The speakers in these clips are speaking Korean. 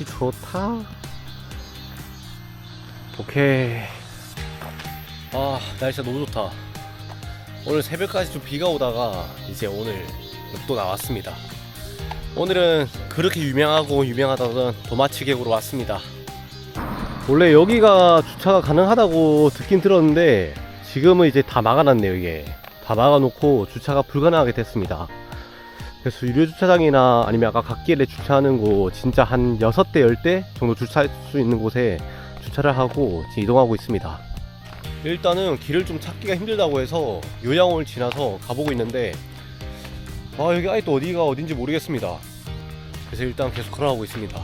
날씨 좋다. 오케이. 아, 날씨가 너무 좋다. 오늘 새벽까지 좀 비가 오다가 이제 오늘 또 나왔습니다. 오늘은 그렇게 유명하고 유명하다던 도마치 계곡으로 왔습니다. 원래 여기가 주차가 가능하다고 듣긴 들었는데 지금은 이제 다 막아놨네요 이게 다 막아놓고 주차가 불가능하게 됐습니다 그래서 유료 주차장이나 아니면 아까 갓길에 주차하는 곳 진짜 한 6대 10대 정도 주차할 수 있는 곳에 주차를 하고 지금 이동하고 있습니다. 일단은 길을 좀 찾기가 힘들다고 해서 요양원을 지나서 가보고 있는데 아 여기 또 어디가 어딘지 모르겠습니다. 그래서 일단 계속 걸어가고 있습니다.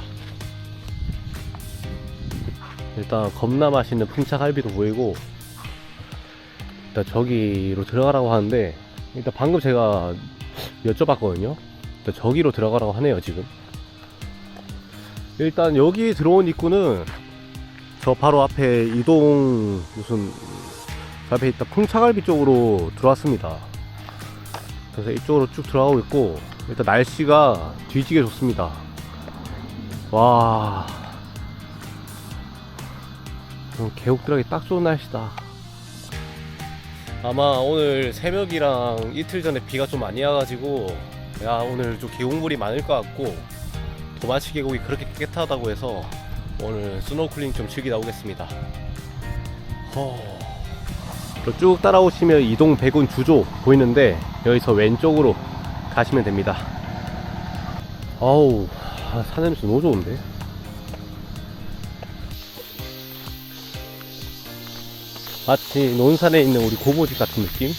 일단 겁나 맛있는 풍차갈비도 보이고 일단 저기로 들어가라고 하는데 일단 방금 제가 여쭤봤거든요. 저기로 들어가라고 하네요 지금. 일단 여기 들어온 입구는 저 바로 앞에 이동 무슨 저 앞에 있다 풍차갈비 쪽으로 들어왔습니다. 그래서 이쪽으로 쭉 들어가고 있고 일단 날씨가 뒤지게 좋습니다. 와. 들어가기 딱 좋은 날씨다. 아마 오늘 새벽이랑 이틀 전에 비가 좀 많이 와가지고 야 오늘 좀 계곡물이 많을 것 같고 도마치 계곡이 그렇게 깨끗하다고 해서 오늘 스노클링 좀 즐기다 오겠습니다. 허... 저쭉 따라오시면 이동 백운 주조 보이는데 여기서 왼쪽으로 가시면 됩니다. 어우 아, 산 냄새 너무 좋은데? 마치 논산에 있는 우리 고보집 같은 느낌?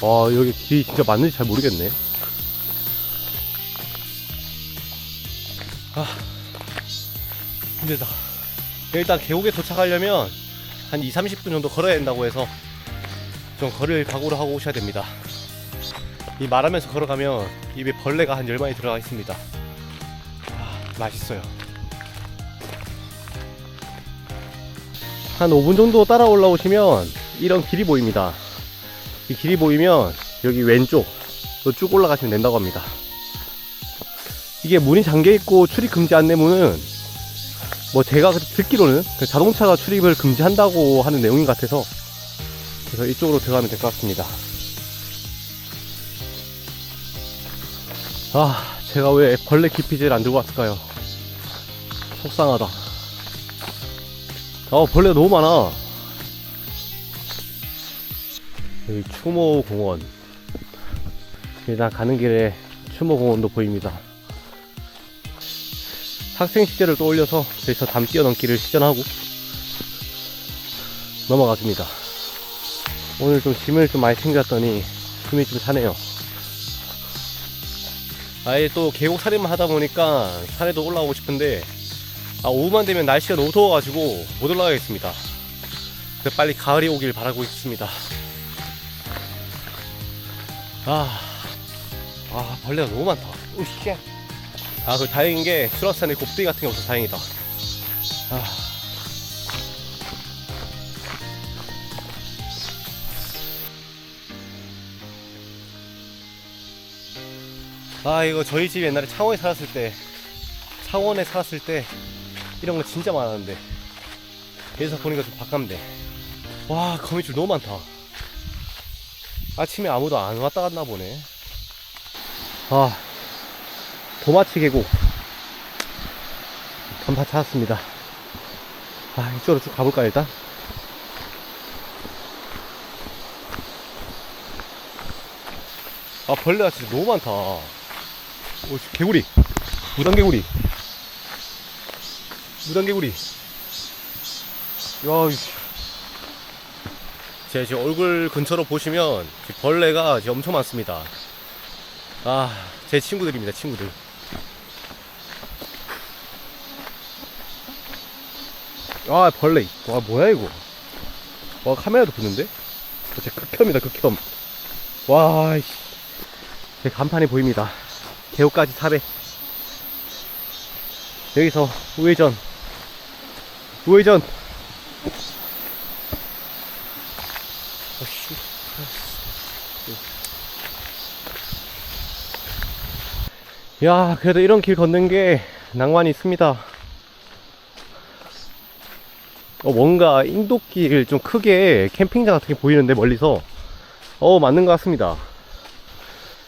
와 여기 길이 진짜 맞는지 잘 모르겠네. 아 힘들다. 일단 계곡에 도착하려면 한 2, 30분 정도 걸어야 된다고 해서 좀 걸을 각오를 하고 오셔야 됩니다. 이 말하면서 걸어가면 입에 벌레가 한 열마리 들어가 있습니다. 아, 맛있어요 한 5분 정도 따라 올라오시면 이런 길이 보입니다. 이 길이 보이면 여기 왼쪽 쭉 올라가시면 된다고 합니다. 이게 문이 잠겨 있고 출입 금지 안내문은 뭐 제가 듣기로는 그 자동차가 출입을 금지한다고 하는 내용인 것 같아서 그래서 이쪽으로 들어가면 될 것 같습니다. 아, 제가 왜 벌레 기피제를 안 들고 왔을까요? 속상하다. 아 벌레가 너무 많아. 여기 추모공원. 일단 가는 길에 추모공원도 보입니다. 학생 시절을 떠올려서 여기서 담 뛰어넘기를 시전하고 넘어가줍니다. 오늘 좀 짐을 좀 많이 챙겼더니 숨이 좀 차네요. 아예 또 계곡 살인만 하다 보니까 산에도 올라오고 싶은데 아, 오후만 되면 날씨가 너무 더워가지고 못 올라가겠습니다. 그래서 빨리 가을이 오길 바라고 있습니다. 아, 아 벌레가 너무 많다. 으쌰. 아, 그 다행인 게 수락산에 곱데기 같은 게 없어서 다행이다. 아. 아 이거 저희 집 옛날에 창원에 살았을 때 창원에 살았을 때 이런 거 진짜 많았는데. 여기서 보니까 좀 바깝네 와 거미줄 너무 많다. 아침에 아무도 안 왔다 갔나 보네. 아 도마치 계곡. 간판 찾았습니다. 아 이쪽으로 쭉 가볼까 일단? 아 벌레가 진짜 너무 많다. 오 개구리. 무단개구리 무단개구리. 야 이- 제 지금 얼굴 근처로 보시면 지금 벌레가 지금 엄청 많습니다. 아 제 친구들입니다 친구들. 아 벌레. 와 뭐야 이거? 와 카메라도 붙는데? 제 극혐이다 극혐. 와이씨. 제 간판이 보입니다. 개호까지 400 여기서 우회전 우회전 야, 그래도 이런 길 걷는 게 낭만이 있습니다. 어, 뭔가 인도길 좀 크게 캠핑장 같은 게 보이는데 멀리서 어 맞는 것 같습니다.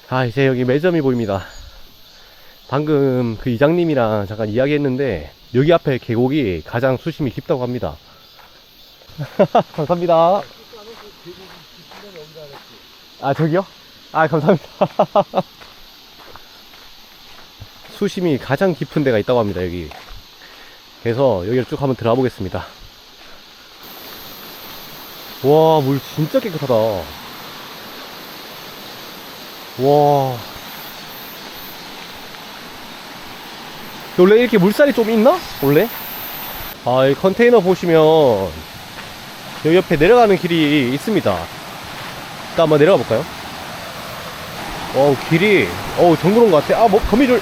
아 이제 여기 매점이 보입니다. 방금 그 이장님이랑 잠깐 이야기했는데 여기 앞에 계곡이 가장 수심이 깊다고 합니다. 감사합니다. 아 저기요? 아 감사합니다. 수심이 가장 깊은 데가 있다고 합니다 여기. 그래서 여기를 쭉 한번 들어가 보겠습니다. 와, 물 진짜 깨끗하다. 와. 원래 이렇게 물살이 좀 있나? 원래? 아, 이 컨테이너 보시면 여기 옆에 내려가는 길이 있습니다. 일단 한번 내려가 볼까요? 어, 길이, 어우, 정그러운 것 같아. 아, 뭐, 거미줄.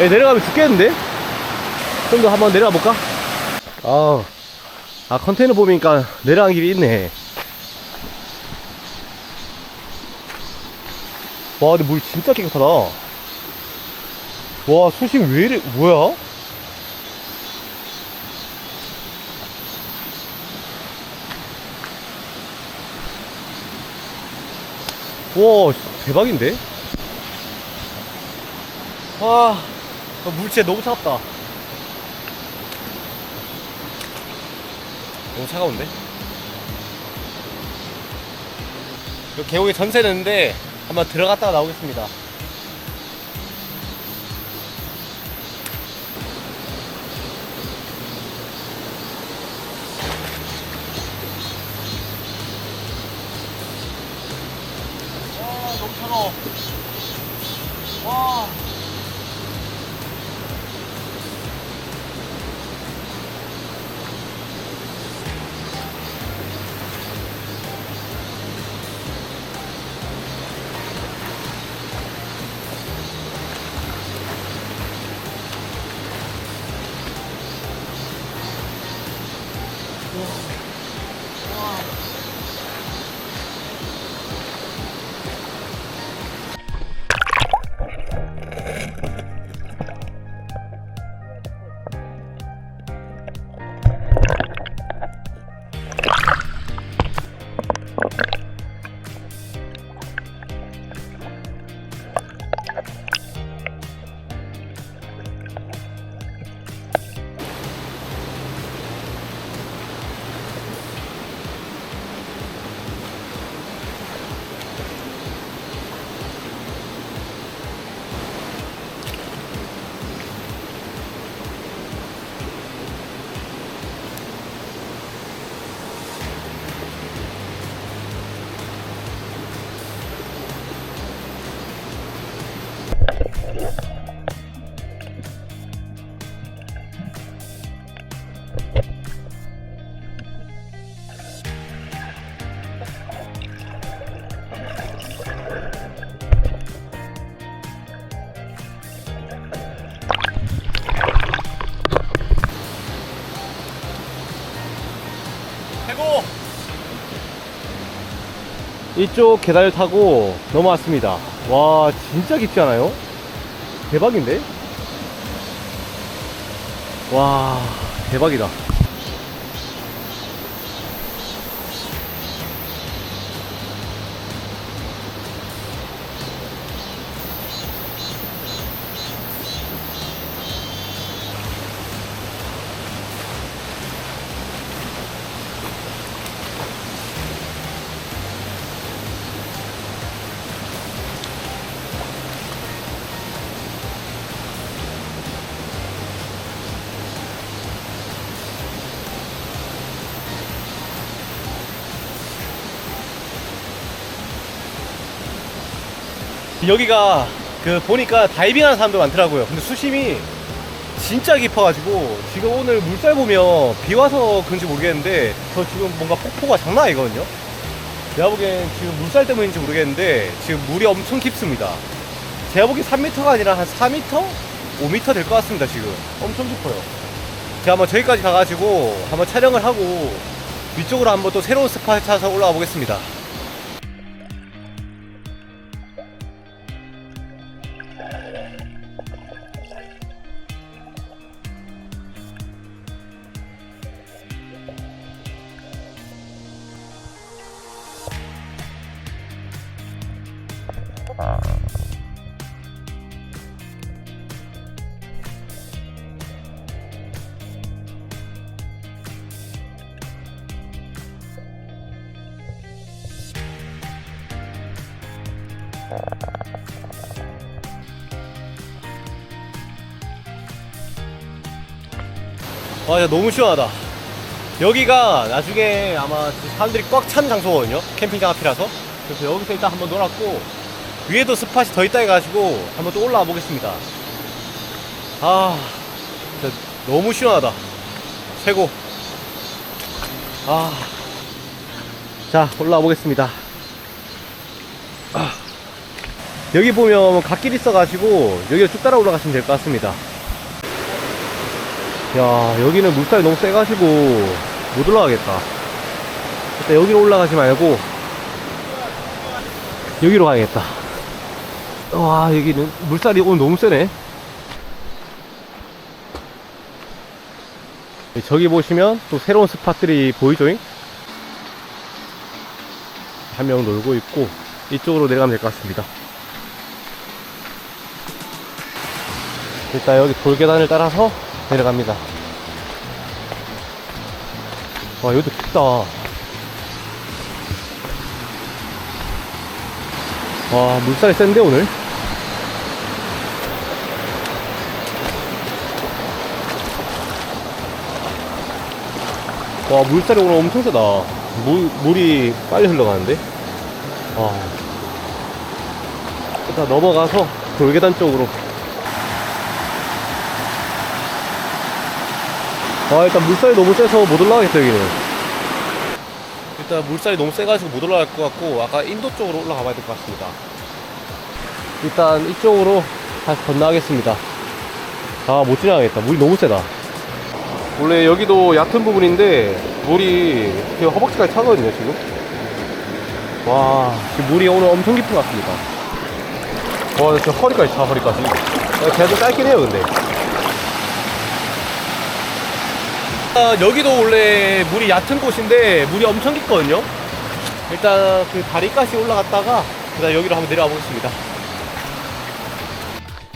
에, 내려가면 죽겠는데? 좀 더 한번 내려가 볼까? 아, 아 컨테이너 보니까 내려가는 길이 있네. 와, 근데 물 진짜 깨끗하다. 와, 수심 왜 이래, 뭐야? 와, 대박인데? 와, 물 진짜 너무 차갑다. 너무 차가운데? 이 계곡에 전세 냈는데 한번 들어갔다가 나오겠습니다. 와, 너무 차가워. 와. 이쪽 계단을 타고 넘어왔습니다. 와, 진짜 깊지 않아요? 대박인데? 와, 대박이다. 여기가 그 보니까 다이빙 하는 사람도 많더라고요. 근데 수심이 진짜 깊어가지고 지금 오늘 물살 보면 비 와서 그런지 모르겠는데 저 지금 뭔가 폭포가 장난 아니거든요. 내가 보기엔 지금 물살 때문인지 모르겠는데 지금 물이 엄청 깊습니다. 제가 보기 3m가 아니라 한 4m? 5m 될 것 같습니다 지금 엄청 깊어요. 제가 한번 저기까지 가가지고 한번 촬영을 하고 위쪽으로 한번 또 새로운 스팟 찾아서 올라가 보겠습니다. 와, 야, 너무 시원하다. 여기가 나중에 아마 사람들이 꽉 찬 장소거든요. 캠핑장 앞이라서. 그래서 여기서 일단 한번 놀았고, 위에도 스팟이 더 있다 해가지고, 한번 또 올라와 보겠습니다. 아, 진짜 너무 시원하다. 최고. 아. 자, 올라와 보겠습니다. 여기 보면 갓길 있어가지고 여기를 쭉 따라 올라가시면 될 것 같습니다. 야, 여기는 물살이 너무 세가지고 못 올라가겠다. 일단 여기로 올라가지 말고 여기로 가야겠다. 와, 여기는 물살이 오늘 너무 세네. 저기 보시면 또 새로운 스팟들이 보이죠잉? 한 명 놀고 있고 이쪽으로 내려가면 될 것 같습니다. 일단 여기 돌계단을 따라서 내려갑니다. 와, 여기도 깊다. 와, 물살이 센데, 오늘? 와, 물살이 오늘 엄청 세다. 물, 물이 빨리 흘러가는데? 와. 일단 넘어가서 돌계단 쪽으로 아 일단 물살이 너무 세서 못 올라가겠다 여기는. 일단 물살이 너무 세가지고 못 올라갈 것 같고 아까 인도 쪽으로 올라가 봐야 될 것 같습니다. 일단 이쪽으로 다시 건너가겠습니다. 아 못 지나가겠다. 물이 너무 세다. 원래 여기도 얕은 부분인데 물이 되게 허벅지까지 차거든요 지금. 와 지금 물이 오늘 엄청 깊은 것 같습니다. 와 진짜 허리까지 차 허리까지. 계속 짧긴 해요 근데 아, 여기도 원래 물이 얕은 곳인데 물이 엄청 깊거든요. 일단 그 다리까지 올라갔다가 그다음 여기로 한번 내려와 보겠습니다.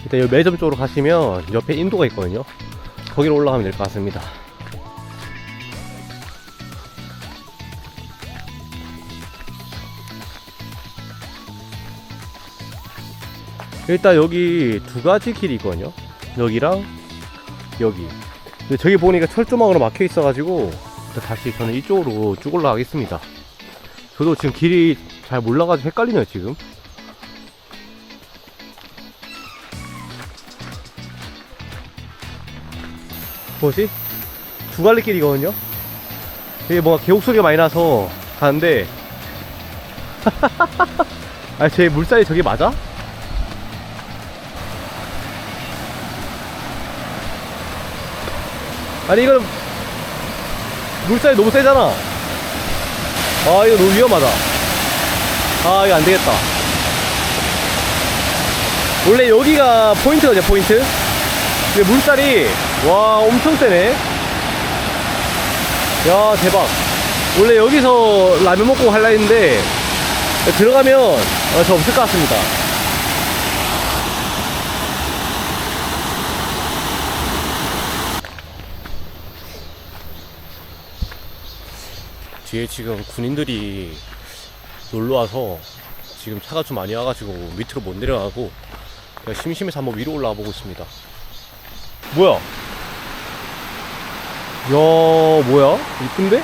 일단 여기 매점 쪽으로 가시면 옆에 인도가 있거든요. 거기로 올라가면 될 것 같습니다. 일단 여기 두 가지 길이 있거든요. 여기랑 여기. 근데 저기 보니까 철조망으로 막혀 있어가지고 다시 저는 이쪽으로 쭉 올라가겠습니다. 저도 지금 길이 잘 몰라가지고 헷갈리네요 지금. 뭐지? 두 갈래 길이거든요. 이게 뭔가 계곡 소리가 많이 나서 가는데. 아, 제 물살이 저게 맞아? 아니 이건 물살이 너무 세잖아. 아 이거 너무 위험하다. 아 이거 안되겠다. 원래 여기가 포인트거든요 포인트? 근데 물살이 와 엄청 세네. 야 대박. 원래 여기서 라면 먹고 할라 했는데 들어가면 어, 저 없을 것 같습니다 뒤에 지금 군인들이 놀러 와서 지금 차가 좀 많이 와가지고 밑으로 못 내려가고 심심해서 한번 위로 올라와 보고 있습니다. 뭐야? 야, 뭐야? 이쁜데?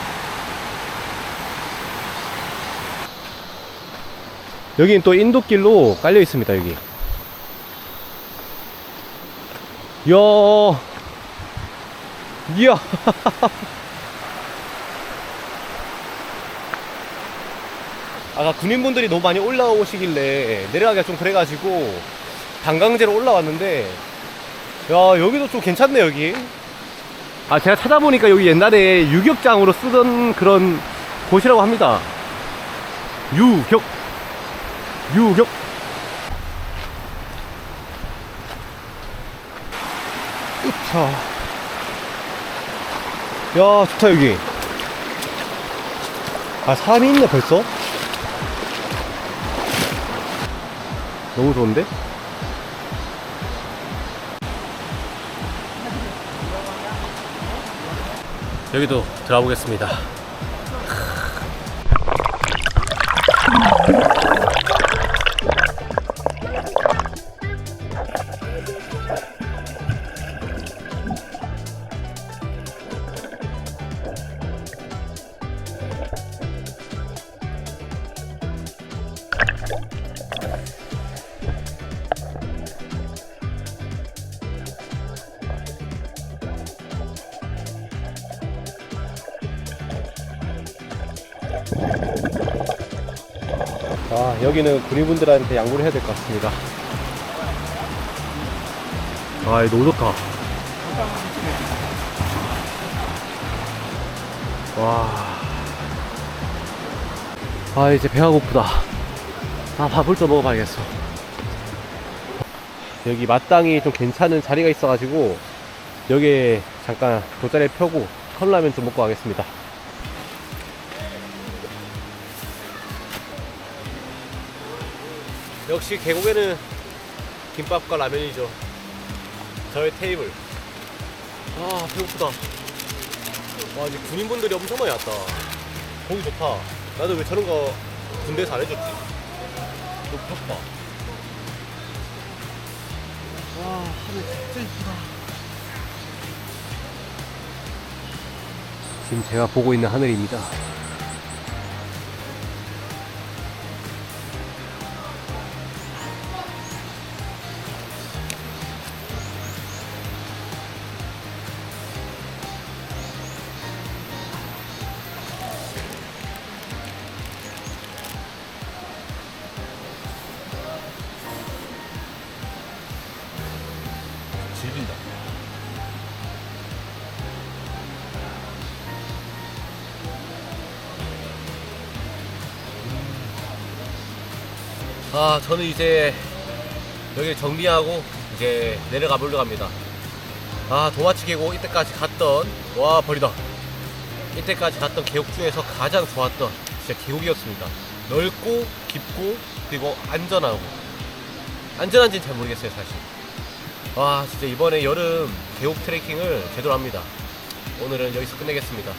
여기는 또 인도길로 깔려 있습니다, 여기. 이야, 이야. 아까 군인분들이 너무 많이 올라오시길래 내려가기가 좀 그래가지고 단강제로 올라왔는데 야 여기도 좀 괜찮네 여기. 아 제가 찾아보니까 여기 옛날에 유격장으로 쓰던 그런 곳이라고 합니다. 유격. 유격. 으차 야 좋다 여기. 아 사람이 있네 벌써 너무 좋은데? 여기도 들어가 보겠습니다. 여기는 군인분들한테 양보를 해야 될 것 같습니다. 아 너무 좋다. 와. 아 이제 배가 고프다. 아 밥을 좀 먹어봐야겠어. 여기 마땅히 좀 괜찮은 자리가 있어가지고 여기에 잠깐 돗자리 펴고 컵라면 좀 먹고 가겠습니다 역시 계곡에는 김밥과 라면이죠. 저의 테이블. 아 배고프다. 와 이제 군인분들이 엄청 많이 왔다. 보기 좋다. 나도 왜 저런 거 군대에서 안 해줬지? 너무 부럽다. 와 하늘 진짜 이쁘다. 지금 제가 보고 있는 하늘입니다. 아 저는 이제 여기 정비하고 이제 내려가 보려고 합니다. 아 도마치 계곡 이때까지 갔던 와 버리다. 이때까지 갔던 계곡 중에서 가장 좋았던 진짜 계곡이었습니다. 넓고 깊고 그리고 안전하고. 안전한지는 잘 모르겠어요 사실. 와 진짜 이번에 여름 계곡 트레킹을 제대로 합니다. 오늘은 여기서 끝내겠습니다